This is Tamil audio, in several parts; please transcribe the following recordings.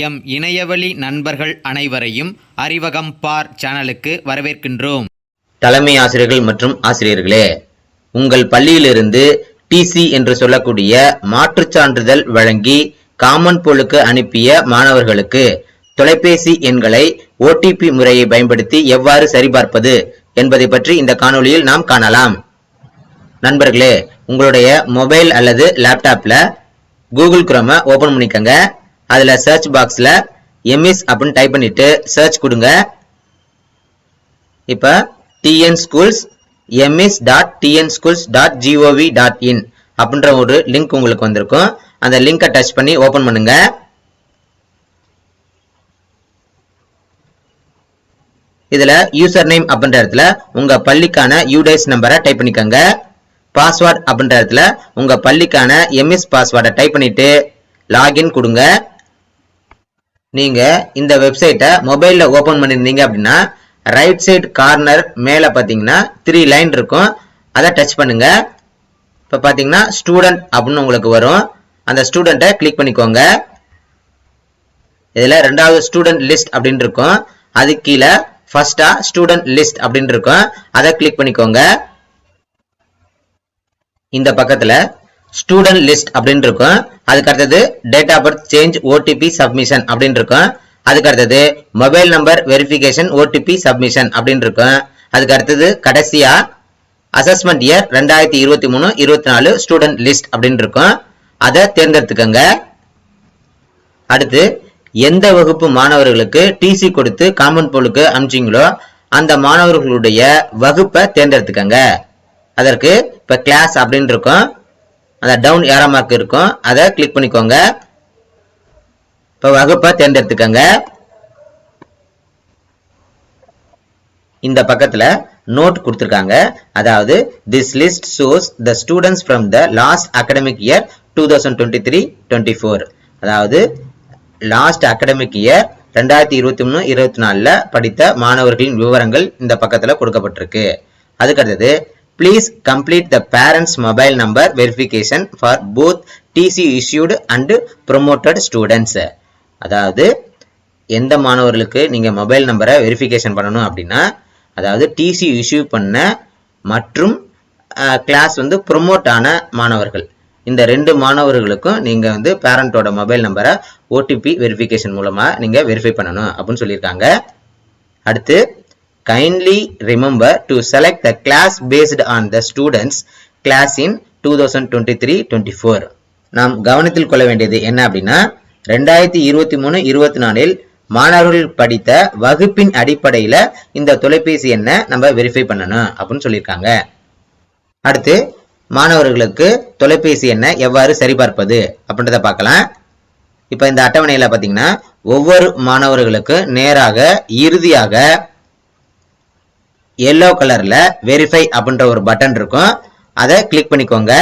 எம் இணையவழி நண்பர்கள் அனைவரையும் அறிவகம் பார் சேனலுக்கு வரவேற்கின்றோம். தலைமை ஆசிரியர்கள் மற்றும் ஆசிரியர்களே உங்கள் பள்ளியிலிருந்து டிசி என்று சொல்லக்கூடிய மாற்றுச் சான்றிதழ் வழங்கி காமன் போலுக்கு அனுப்பிய மாணவர்களுக்கு தொலைபேசி எண்களை ஓடிபி முறையை பயன்படுத்தி எவ்வாறு சரிபார்ப்பது என்பதை பற்றி இந்த காணொளியில் நாம் காணலாம். நண்பர்களே உங்களுடைய மொபைல் அல்லது லேப்டாப்ல கூகுள் குரோமை ஓபன் பண்ணிக்கங்க. அதில் சர்ச் பாக்ஸில் எம்எஸ் அப்படின்னு டைப் பண்ணிட்டு சர்ச் கொடுங்க. இப்போ TN schools MS dot TN schools dot GOV dot in அப்படின்ற ஒரு லிங்க் உங்களுக்கு வந்திருக்கும். அந்த லிங்கை டச் பண்ணி ஓப்பன் பண்ணுங்க. இதில் யூசர் நேம் அப்படின்ற இடத்துல உங்கள் பள்ளிக்கான யூடைஸ் நம்பரை டைப் பண்ணிக்கோங்க. பாஸ்வேர்ட் அப்படின்ற இடத்துல உங்கள் பள்ளிக்கான எம்எஸ் பாஸ்வேர்டை டைப் பண்ணிவிட்டு லாகின் கொடுங்க. நீங்கள் இந்த வெப்சைட்டை மொபைலில் ஓப்பன் பண்ணியிருந்தீங்க அப்படின்னா ரைட் சைடு கார்னர் மேலே பார்த்தீங்கன்னா த்ரீ லைன் இருக்கும். அதை டச் பண்ணுங்கள் இப்போ பார்த்தீங்கன்னா ஸ்டூடெண்ட் அப்படின்னு உங்களுக்கு வரும். அந்த ஸ்டூடெண்ட்டை கிளிக் பண்ணிக்கோங்க. இதில் ரெண்டாவது ஸ்டூடெண்ட் லிஸ்ட் அப்படின்னு இருக்கும். அது கீழே ஃபஸ்ட்டாக ஸ்டூடெண்ட் லிஸ்ட் அப்படின்னு இருக்கும். அதை கிளிக் பண்ணிக்கோங்க. இந்த பக்கத்தில் ஸ்டூடெண்ட் லிஸ்ட் அப்படின்னு இருக்கும். அதுக்கு அடுத்தது date of birth change OTP submission அப்படின்னு இருக்கும். அதுக்கு அடுத்தது mobile number verification OTP submission அப்படின்னு இருக்கும். அதுக்கு அடுத்தது கடைசியா அசஸ்மெண்ட் இயர் ரெண்டாயிரத்தி இருபத்தி மூணு இருபத்தி நாலு ஸ்டூடெண்ட் லிஸ்ட் அப்படின்னு இருக்கும். அதை தேர்ந்தெடுத்துக்கோங்க. அடுத்து எந்த வகுப்பு மாணவர்களுக்கு டிசி கொடுத்து காமன் போலுக்கு அனுப்பிச்சிங்களோ அந்த மாணவர்களுடைய வகுப்பை தேர்ந்தெடுத்துக்கங்க. அதற்கு இப்போ கிளாஸ் அப்படின்னு இருக்கும். அந்த டவுன் ஏரோ மார்க் இருக்கும். அதை கிளிக் பண்ணிக்கோங்க. இப்போ வகுப்பை தேர்ந்தெடுத்துக்கோங்க. இந்த பக்கத்துல நோட் கொடுத்துருக்காங்க. அதாவது this list shows the students from the last academic year two thousand twenty three twenty four அதாவது லாஸ்ட் அகடமிக் இயர் ரெண்டாயிரத்தி இருபத்தி மூணு இருபத்தி நாலுல படித்த மாணவர்களின் விவரங்கள் இந்த பக்கத்தில் கொடுக்கப்பட்டிருக்கு. அதுக்கு Please please complete the parents mobile number verification for both TC issued and promoted students அதாவது எந்த மாணவர்களுக்கு நீங்கள் மொபைல் நம்பரை வெரிஃபிகேஷன் பண்ணணும் அப்படின்னா அதாவது டிசி இஷ்யூ பண்ண மற்றும் கிளாஸ் வந்து ப்ரொமோட் ஆன மாணவர்கள். இந்த ரெண்டு மாணவர்களுக்கும் நீங்கள் வந்து பேரண்ட்டோட மொபைல் நம்பரை ஓடிபி வெரிஃபிகேஷன் மூலமாக நீங்கள் வெரிஃபை பண்ணணும் அப்படின்னு சொல்லியிருக்காங்க. அடுத்து kindly remember to select the class based on the students class in two thousand twenty three twenty four நாம் கவனத்தில் கொள்ள வேண்டியது என்ன அப்படின்னா ரெண்டாயிரத்தி இருபத்தி மூணு இருபத்தி நாலில் மாணவர்கள் படித்த வகுப்பின் அடிப்படையில இந்த தொலைபேசி எண்ணை நம்ம வெரிஃபை பண்ணணும் அப்படின்னு சொல்லியிருக்காங்க. அடுத்து மாணவர்களுக்கு தொலைபேசி எண்ணை எவ்வாறு சரிபார்ப்பது அப்படின்றத பார்க்கலாம். இப்போ இந்த அட்டவணையில் பார்த்தீங்கன்னா ஒவ்வொரு மாணவர்களுக்கு நேராக இறுதியாக எல்லோ கலரில் வெரிஃபை அப்படின்ற ஒரு பட்டன் இருக்கும். அதை கிளிக் பண்ணிக்கோங்க.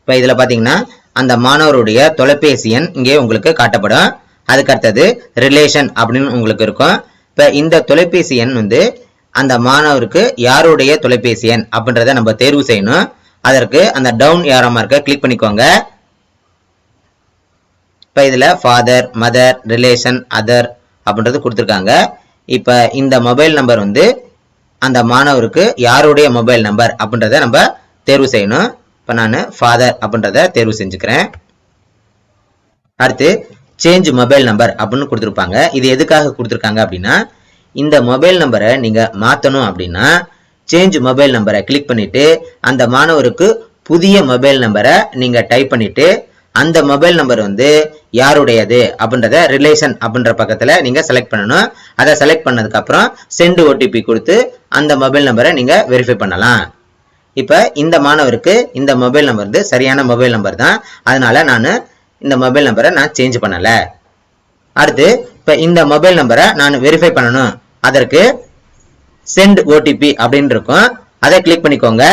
இப்போ இதில் பார்த்தீங்கன்னா அந்த மாணவருடைய தொலைபேசி எண் இங்கே உங்களுக்கு காட்டப்படும். அதுக்கு அடுத்தது ரிலேஷன் அப்படின்னு உங்களுக்கு இருக்கும். இப்போ இந்த தொலைபேசி எண் வந்து அந்த மாணவருக்கு யாருடைய தொலைபேசி எண் அப்படின்றத நம்ம தேர்வு செய்யணும். அதற்கு அந்த டவுன் ஏரோ மார்க்கை கிளிக் பண்ணிக்கோங்க. இப்போ இதில் ஃபாதர் மதர் ரிலேஷன் அதர் அப்படின்றது கொடுத்துருக்காங்க. இப்ப இந்த மொபைல் நம்பர் வந்து அந்த மாணவருக்கு யாருடைய மொபைல் நம்பர் அப்படின்றத நம்ம தேர்வு செய்யணும். இப்ப நான் ஃபாதர் அப்படின்றத தேர்வு செஞ்சுக்கிறேன். அடுத்து சேஞ்ச் மொபைல் நம்பர் அப்படின்னு கொடுத்துருப்பாங்க. இது எதுக்காக கொடுத்துருக்காங்க அப்படின்னா இந்த மொபைல் நம்பரை நீங்க மாத்தணும் அப்படின்னா சேஞ்ச் மொபைல் நம்பரை கிளிக் பண்ணிட்டு அந்த மாணவருக்கு புதிய மொபைல் நம்பரை நீங்க டைப் பண்ணிட்டு அந்த மொபைல் நம்பர் வந்து யாருடையது அப்படின்றத ரிலேஷன் அப்படின்ற பக்கத்தில் நீங்கள் செலக்ட் பண்ணணும். அதை செலக்ட் பண்ணதுக்கப்புறம் சென்டு ஓடிபி கொடுத்து அந்த மொபைல் நம்பரை நீங்கள் வெரிஃபை பண்ணலாம். இப்போ இந்த மாணவருக்கு இந்த மொபைல் நம்பர் வந்து சரியான மொபைல் நம்பர் தான். அதனால் நான் இந்த மொபைல் நம்பரை நான் சேஞ்ச் பண்ணலை. அடுத்து இப்போ இந்த மொபைல் நம்பரை நான் வெரிஃபை பண்ணணும். அதற்கு சென்ட் ஓடிபி அப்படின்னு இருக்கும். அதை கிளிக் பண்ணிக்கோங்க.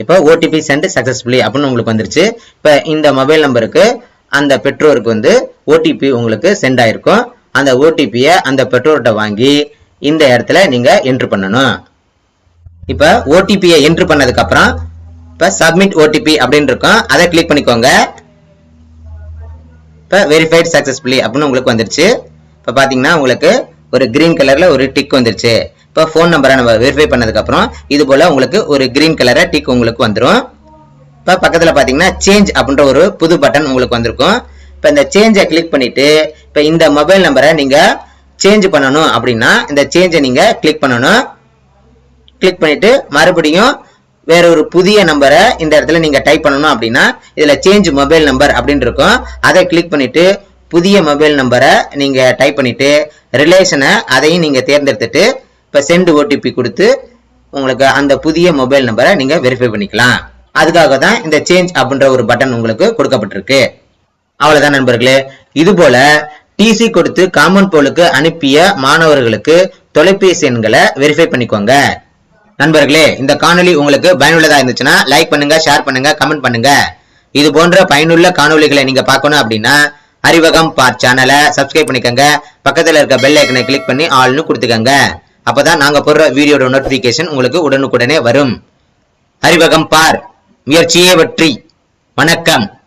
இப்போ ஓடிபி சென்ட் சக்சஸ்ஃபுல்லி அப்படின்னு உங்களுக்கு வந்துருச்சு. இப்போ இந்த மொபைல் நம்பருக்கு அந்த பெற்றோருக்கு வந்து ஓடிபி உங்களுக்கு சென்ட் ஆயிருக்கும். அந்த ஓடிபியை அந்த பெற்றோர்கிட்ட வாங்கி இந்த இடத்துல நீங்க என்ட்ரு பண்ணணும். இப்போ ஓடிபியை என்ட்ரு பண்ணதுக்கு அப்புறம் சப்மிட் ஓடிபி அப்படின்னு இருக்கும். அதை கிளிக் பண்ணிக்கோங்க. இப்போ வெரிஃபைட் சக்ஸஸ்ஃபுல்லி அப்படின்னு உங்களுக்கு வந்துருச்சு. இப்போ பார்த்தீங்கன்னா உங்களுக்கு ஒரு கிரீன் கலர்ல ஒரு டிக் வந்துருச்சு. இப்போ ஃபோன் நம்பரை நம்ம வெரிஃபை பண்ணதுக்கப்புறம் இது போல் உங்களுக்கு ஒரு க்ரீன் கலரை டிக் உங்களுக்கு வந்துடும் இப்போ பக்கத்தில் பார்த்தீங்கன்னா சேஞ்ச் அப்படின்ற ஒரு புது பட்டன் உங்களுக்கு வந்திருக்கும். இப்போ இந்த சேஞ்சை கிளிக் பண்ணிவிட்டு இப்போ இந்த மொபைல் நம்பரை நீங்கள் சேஞ்ச் பண்ணணும் அப்படின்னா இந்த சேஞ்சை நீங்கள் கிளிக் பண்ணணும். கிளிக் பண்ணிவிட்டு மறுபடியும் வேற ஒரு புதிய நம்பரை இந்த இடத்துல நீங்கள் டைப் பண்ணணும் அப்படின்னா இதில் சேஞ்ச் மொபைல் நம்பர் அப்படின்னு இருக்கும். அதை கிளிக் பண்ணிவிட்டு புதிய மொபைல் நம்பரை நீங்கள் டைப் பண்ணிவிட்டு ரிலேஷனை அதையும் நீங்கள் தேர்ந்தெடுத்துட்டு இப்போ சென்ட் ஓடிபி கொடுத்து உங்களுக்கு அந்த புதிய மொபைல் நம்பரை நீங்க வெரிஃபை பண்ணிக்கலாம். அதுக்காக தான் இந்த சேஞ்ச் அப்படின்ற ஒரு பட்டன் உங்களுக்கு கொடுக்கப்பட்டிருக்கு. அவ்வளவுதான் நண்பர்களே. இது போல டிசி கொடுத்து காமன் போலுக்கு அனுப்பிய மாணவர்களுக்கு தொலைபேசி எண்களை வெரிஃபை பண்ணிக்கோங்க. நண்பர்களே இந்த காணொலி உங்களுக்கு பயனுள்ளதா இருந்துச்சுன்னா லைக் பண்ணுங்க ஷேர் பண்ணுங்க கமெண்ட் பண்ணுங்க. இது போன்ற பயனுள்ள காணொளிகளை நீங்க பார்க்கணும் அப்படின்னா அறிவகம் பார் சேனலை சப்ஸ்கிரைப் பண்ணிக்கோங்க. பக்கத்துல இருக்க பெல் ஐக்கனை கிளிக் பண்ணி ஆல்னு கொடுத்துக்கோங்க. அப்பதான் நாங்க போடுற வீடியோட நோட்டிபிகேஷன் உங்களுக்கு உடனுக்குடனே வரும். அறிவகம் பார். முயற்சியே வெற்றி. வணக்கம்.